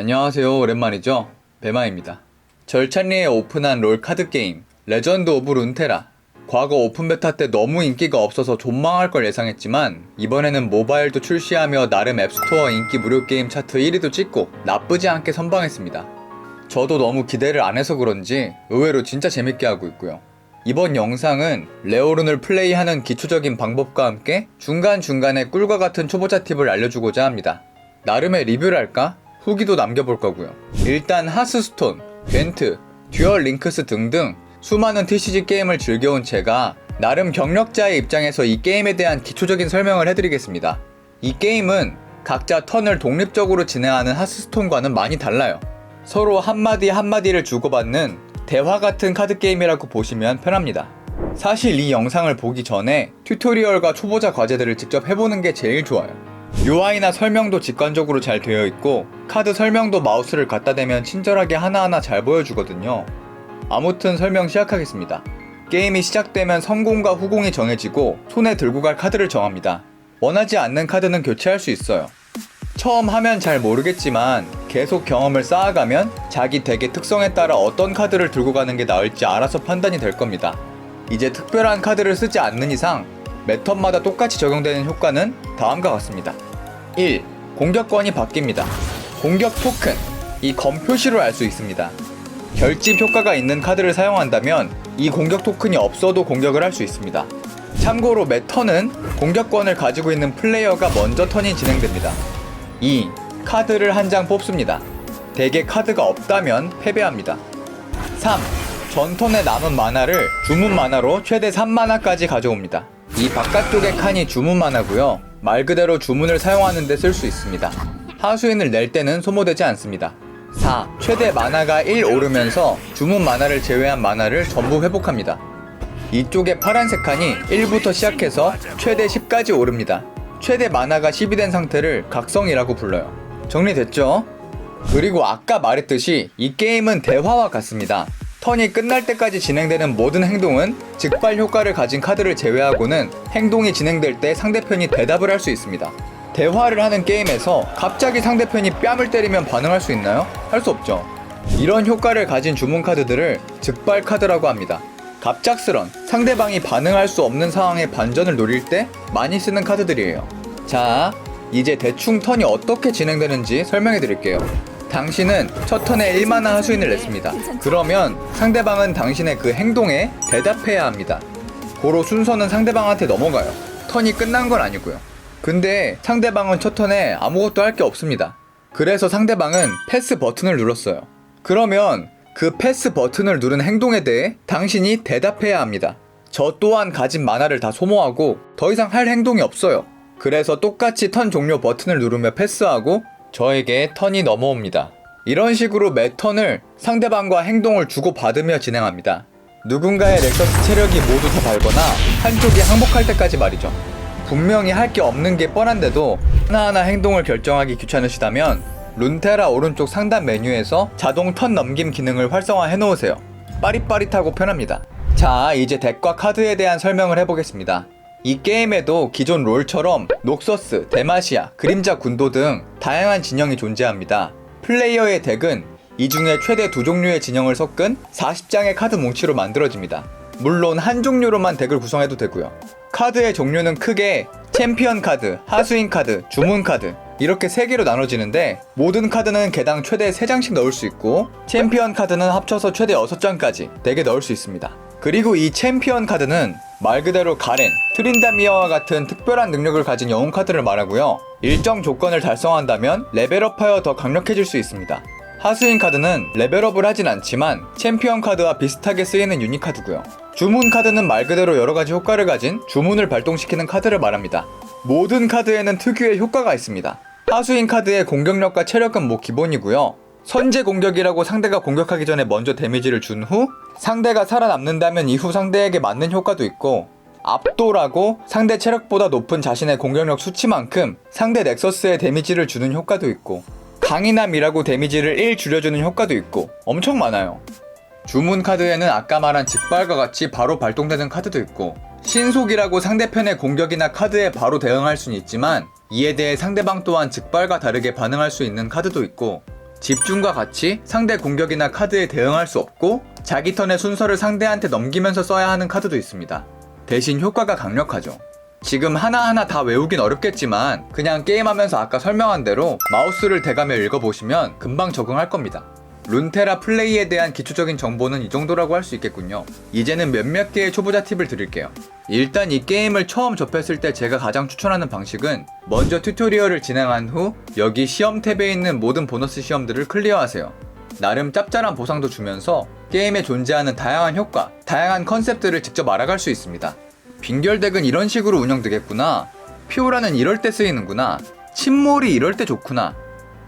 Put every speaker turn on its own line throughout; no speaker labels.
안녕하세요. 오랜만이죠. 배마입니다. 절찬리에 오픈한 롤 카드 게임 레전드 오브 룬테라. 과거 오픈 베타 때 너무 인기가 없어서 존망할 걸 예상했지만 이번에는 모바일도 출시하며 나름 앱스토어 인기 무료 게임 차트 1위도 찍고 나쁘지 않게 선방했습니다. 저도 너무 기대를 안 해서 그런지 의외로 진짜 재밌게 하고 있고요. 이번 영상은 레오룬을 플레이하는 기초적인 방법과 함께 중간중간에 꿀과 같은 초보자 팁을 알려주고자 합니다. 나름의 리뷰랄까? 후기도 남겨볼 거고요. 일단 하스스톤, 벤트, 듀얼 링크스 등등 수많은 TCG 게임을 즐겨온 제가 나름 경력자의 입장에서 이 게임에 대한 기초적인 설명을 해드리겠습니다. 이 게임은 각자 턴을 독립적으로 진행하는 하스스톤과는 많이 달라요. 서로 한마디 한마디를 주고받는 대화 같은 카드 게임이라고 보시면 편합니다. 사실 이 영상을 보기 전에 튜토리얼과 초보자 과제들을 직접 해보는 게 제일 좋아요. UI나 설명도 직관적으로 잘 되어 있고 카드 설명도 마우스를 갖다 대면 친절하게 하나하나 잘 보여주거든요. 아무튼 설명 시작하겠습니다. 게임이 시작되면 성공과 후공이 정해지고 손에 들고 갈 카드를 정합니다. 원하지 않는 카드는 교체할 수 있어요. 처음 하면 잘 모르겠지만 계속 경험을 쌓아가면 자기 덱의 특성에 따라 어떤 카드를 들고 가는 게 나을지 알아서 판단이 될 겁니다. 이제 특별한 카드를 쓰지 않는 이상 매턴마다 똑같이 적용되는 효과는 다음과 같습니다. 1. 공격권이 바뀝니다. 공격 토큰, 이 검 표시로 알 수 있습니다. 결집 효과가 있는 카드를 사용한다면 이 공격 토큰이 없어도 공격을 할 수 있습니다. 참고로 매 턴은 공격권을 가지고 있는 플레이어가 먼저 턴이 진행됩니다. 2. 카드를 한 장 뽑습니다. 덱에 카드가 없다면 패배합니다. 3. 전턴에 남은 만화를 주문 만화로 최대 3만화까지 가져옵니다. 이 바깥쪽의 칸이 주문 만화고요. 말 그대로 주문을 사용하는 데 쓸 수 있습니다. 하수인을 낼 때는 소모되지 않습니다. 4. 최대 만화가 1 오르면서 주문 만화를 제외한 만화를 전부 회복합니다. 이쪽에 파란색 칸이 1부터 시작해서 최대 10까지 오릅니다. 최대 만화가 10이 된 상태를 각성이라고 불러요. 정리됐죠? 그리고 아까 말했듯이 이 게임은 대화와 같습니다. 턴이 끝날 때까지 진행되는 모든 행동은 즉발 효과를 가진 카드를 제외하고는 행동이 진행될 때 상대편이 대답을 할 수 있습니다. 대화를 하는 게임에서 갑자기 상대편이 뺨을 때리면 반응할 수 있나요? 할 수 없죠. 이런 효과를 가진 주문 카드들을 즉발 카드라고 합니다. 갑작스런 상대방이 반응할 수 없는 상황의 반전을 노릴 때 많이 쓰는 카드들이에요. 자, 이제 대충 턴이 어떻게 진행되는지 설명해 드릴게요. 당신은 첫 턴에 1만화 하수인을 냈습니다. 그러면 상대방은 당신의 그 행동에 대답해야 합니다. 고로 순서는 상대방한테 넘어가요. 턴이 끝난 건 아니고요. 근데 상대방은 첫 턴에 아무것도 할 게 없습니다. 그래서 상대방은 패스 버튼을 눌렀어요. 그러면 그 패스 버튼을 누른 행동에 대해 당신이 대답해야 합니다. 저 또한 가진 만화를 다 소모하고 더 이상 할 행동이 없어요. 그래서 똑같이 턴 종료 버튼을 누르며 패스하고 저에게 턴이 넘어옵니다. 이런 식으로 매 턴을 상대방과 행동을 주고받으며 진행합니다. 누군가의 넥서스 체력이 모두 다 달거나 한쪽이 항복할 때까지 말이죠. 분명히 할 게 없는 게 뻔한데도 하나하나 행동을 결정하기 귀찮으시다면 룬테라 오른쪽 상단 메뉴에서 자동 턴 넘김 기능을 활성화해 놓으세요. 빠릿빠릿하고 편합니다. 자, 이제 덱과 카드에 대한 설명을 해보겠습니다. 이 게임에도 기존 롤처럼 녹서스, 데마시아, 그림자 군도 등 다양한 진영이 존재합니다. 플레이어의 덱은 이 중에 최대 두 종류의 진영을 섞은 40장의 카드 뭉치로 만들어집니다. 물론 한 종류로만 덱을 구성해도 되고요. 카드의 종류는 크게 챔피언 카드, 하수인 카드, 주문 카드 이렇게 세 개로 나눠지는데 모든 카드는 개당 최대 3장씩 넣을 수 있고 챔피언 카드는 합쳐서 최대 6장까지 덱에 넣을 수 있습니다. 그리고 이 챔피언 카드는 말 그대로 가렌, 트린다미어와 같은 특별한 능력을 가진 영웅 카드를 말하고요. 일정 조건을 달성한다면 레벨업하여 더 강력해질 수 있습니다. 하수인 카드는 레벨업을 하진 않지만 챔피언 카드와 비슷하게 쓰이는 유닛 카드고요. 주문 카드는 말 그대로 여러 가지 효과를 가진 주문을 발동시키는 카드를 말합니다. 모든 카드에는 특유의 효과가 있습니다. 하수인 카드의 공격력과 체력은 뭐 기본이고요. 선제 공격이라고 상대가 공격하기 전에 먼저 데미지를 준 후 상대가 살아남는다면 이후 상대에게 맞는 효과도 있고 압도라고 상대 체력보다 높은 자신의 공격력 수치만큼 상대 넥서스에 데미지를 주는 효과도 있고 강인함이라고 데미지를 1 줄여주는 효과도 있고 엄청 많아요. 주문 카드에는 아까 말한 직발과 같이 바로 발동되는 카드도 있고 신속이라고 상대편의 공격이나 카드에 바로 대응할 수는 있지만 이에 대해 상대방 또한 직발과 다르게 반응할 수 있는 카드도 있고 집중과 같이 상대 공격이나 카드에 대응할 수 없고 자기 턴의 순서를 상대한테 넘기면서 써야 하는 카드도 있습니다. 대신 효과가 강력하죠. 지금 하나하나 다 외우긴 어렵겠지만 그냥 게임하면서 아까 설명한 대로 마우스를 대가며 읽어보시면 금방 적응할 겁니다. 룬테라 플레이에 대한 기초적인 정보는 이 정도라고 할 수 있겠군요. 이제는 몇몇 개의 초보자 팁을 드릴게요. 일단 이 게임을 처음 접했을 때 제가 가장 추천하는 방식은 먼저 튜토리얼을 진행한 후 여기 시험 탭에 있는 모든 보너스 시험들을 클리어하세요. 나름 짭짤한 보상도 주면서 게임에 존재하는 다양한 효과, 다양한 컨셉들을 직접 알아갈 수 있습니다. 빙결덱은 이런 식으로 운영되겠구나. 피오라는 이럴 때 쓰이는구나. 침몰이 이럴 때 좋구나.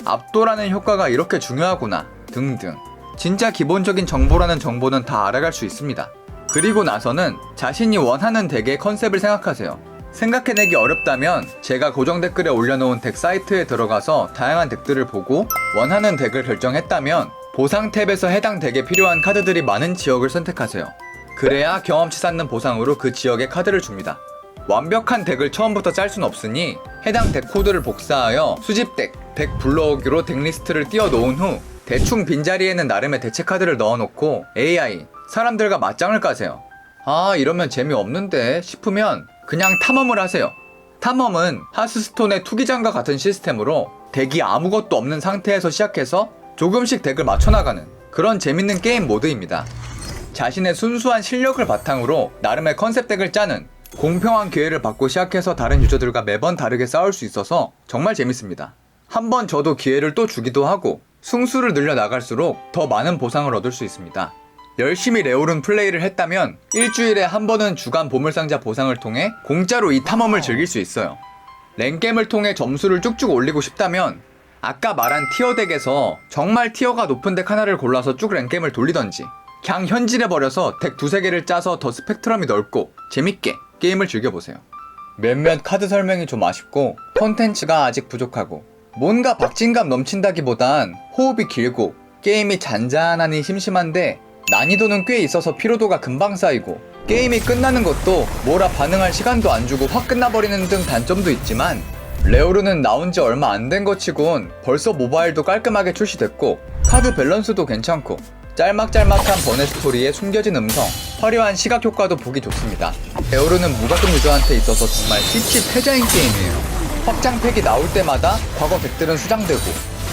압도라는 효과가 이렇게 중요하구나. 등등. 진짜 기본적인 정보라는 정보는 다 알아갈 수 있습니다. 그리고 나서는 자신이 원하는 덱의 컨셉을 생각하세요. 생각해내기 어렵다면 제가 고정 댓글에 올려놓은 덱 사이트에 들어가서 다양한 덱들을 보고 원하는 덱을 결정했다면 보상 탭에서 해당 덱에 필요한 카드들이 많은 지역을 선택하세요. 그래야 경험치 쌓는 보상으로 그 지역에 카드를 줍니다. 완벽한 덱을 처음부터 짤 순 없으니 해당 덱 코드를 복사하여 수집 덱, 덱 불러오기로 덱 리스트를 띄워 놓은 후 대충 빈자리에는 나름의 대체 카드를 넣어놓고 AI, 사람들과 맞짱을 까세요. 아, 이러면 재미없는데 싶으면 그냥 탐험을 하세요. 탐험은 하스스톤의 투기장과 같은 시스템으로 덱이 아무것도 없는 상태에서 시작해서 조금씩 덱을 맞춰나가는 그런 재밌는 게임 모드입니다. 자신의 순수한 실력을 바탕으로 나름의 컨셉 덱을 짜는 공평한 기회를 받고 시작해서 다른 유저들과 매번 다르게 싸울 수 있어서 정말 재밌습니다. 한번 저도 기회를 또 주기도 하고 승수를 늘려 나갈수록 더 많은 보상을 얻을 수 있습니다. 열심히 레오른 플레이를 했다면 일주일에 한 번은 주간 보물상자 보상을 통해 공짜로 이 탐험을 즐길 수 있어요. 랭겜을 통해 점수를 쭉쭉 올리고 싶다면 아까 말한 티어 덱에서 정말 티어가 높은 덱 하나를 골라서 쭉 랭겜을 돌리던지 그냥 현질해 버려서 덱 두세 개를 짜서 더 스펙트럼이 넓고 재밌게 게임을 즐겨보세요. 몇몇 카드 설명이 좀 아쉽고 콘텐츠가 아직 부족하고 뭔가 박진감 넘친다기보단 호흡이 길고 게임이 잔잔하니 심심한데 난이도는 꽤 있어서 피로도가 금방 쌓이고 게임이 끝나는 것도 뭐라 반응할 시간도 안 주고 확 끝나버리는 등 단점도 있지만 레오르는 나온 지 얼마 안 된 것 치곤 벌써 모바일도 깔끔하게 출시됐고 카드 밸런스도 괜찮고 짤막짤막한 번외 스토리에 숨겨진 음성, 화려한 시각 효과도 보기 좋습니다. 레오르는 무과금 유저한테 있어서 정말 씹씹 패자인 게임이에요. 확장팩이 나올 때마다 과거 덱들은 수장되고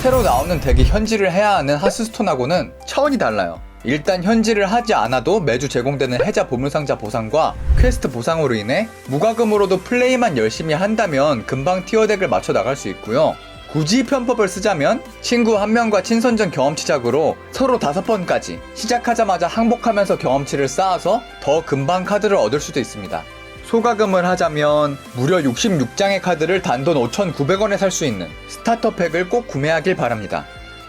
새로 나오는 덱이 현질을 해야 하는 하스스톤하고는 차원이 달라요. 일단 현질을 하지 않아도 매주 제공되는 해자 보물상자 보상과 퀘스트 보상으로 인해 무과금으로도 플레이만 열심히 한다면 금방 티어덱을 맞춰 나갈 수 있고요. 굳이 편법을 쓰자면 친구 한 명과 친선전 경험치작으로 서로 다섯 번까지 시작하자마자 항복하면서 경험치를 쌓아서 더 금방 카드를 얻을 수도 있습니다. 소가금을 하자면 무려 66장의 카드를 단돈 5,900원에 살 수 있는 스타터 팩을 꼭 구매하길 바랍니다.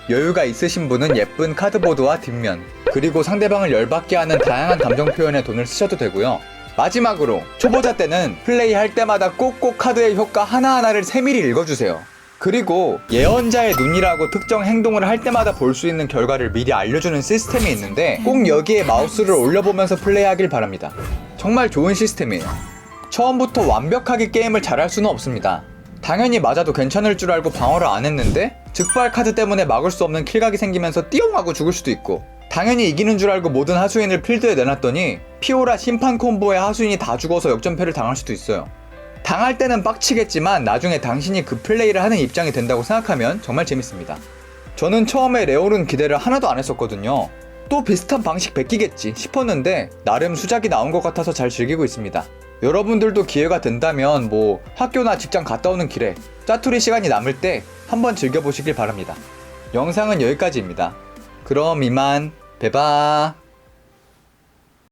여유가 있으신 분은 예쁜 카드보드와 뒷면, 그리고 상대방을 열받게 하는 다양한 감정 표현에 돈을 쓰셔도 되고요. 마지막으로 초보자 때는 플레이할 때마다 꼭꼭 카드의 효과 하나하나를 세밀히 읽어주세요. 그리고 예언자의 눈이라고 특정 행동을 할 때마다 볼 수 있는 결과를 미리 알려주는 시스템이 있는데 꼭 여기에 마우스를 올려보면서 플레이하길 바랍니다. 정말 좋은 시스템이에요. 처음부터 완벽하게 게임을 잘할 수는 없습니다. 당연히 맞아도 괜찮을 줄 알고 방어를 안 했는데 즉발 카드 때문에 막을 수 없는 킬각이 생기면서 띠용 하고 죽을 수도 있고 당연히 이기는 줄 알고 모든 하수인을 필드에 내놨더니 피오라 심판 콤보에 하수인이 다 죽어서 역전패를 당할 수도 있어요. 당할 때는 빡치겠지만 나중에 당신이 그 플레이를 하는 입장이 된다고 생각하면 정말 재밌습니다. 저는 처음에 레올은 기대를 하나도 안 했었거든요. 또 비슷한 방식 베끼겠지 싶었는데 나름 수작이 나온 것 같아서 잘 즐기고 있습니다. 여러분들도 기회가 된다면 뭐 학교나 직장 갔다 오는 길에 짜투리 시간이 남을 때 한번 즐겨보시길 바랍니다. 영상은 여기까지입니다. 그럼 이만 배바